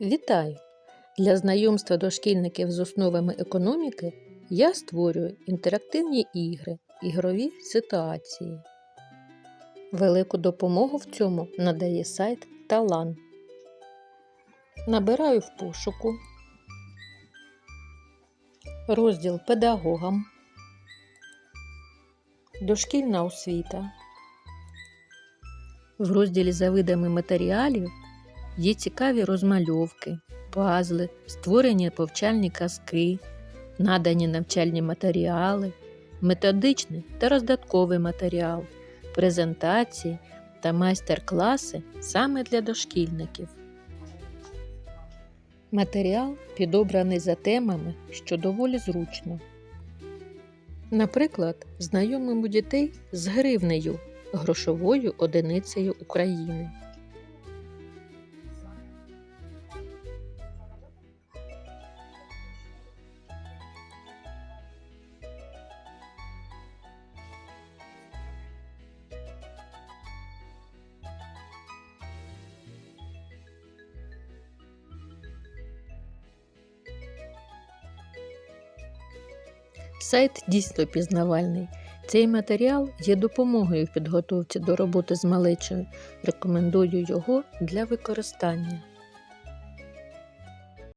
Вітаю! Для знайомства дошкільників з основами економіки я створюю інтерактивні ігри, ігрові ситуації. Велику допомогу в цьому надає сайт Талан. Набираю в пошуку розділ педагогам, дошкільна освіта. В розділі за видами матеріалів Є цікаві розмальовки, пазли, створені повчальні казки, надані навчальні матеріали, методичний та роздатковий матеріал, презентації та майстер-класи саме для дошкільників. Матеріал підобраний за темами, що доволі зручно. Наприклад, знайомимо дітей з гривнею, грошовою одиницею України. Сайт дійсно пізнавальний. Цей матеріал є допомогою в підготовці до роботи з малечою. Рекомендую його для використання.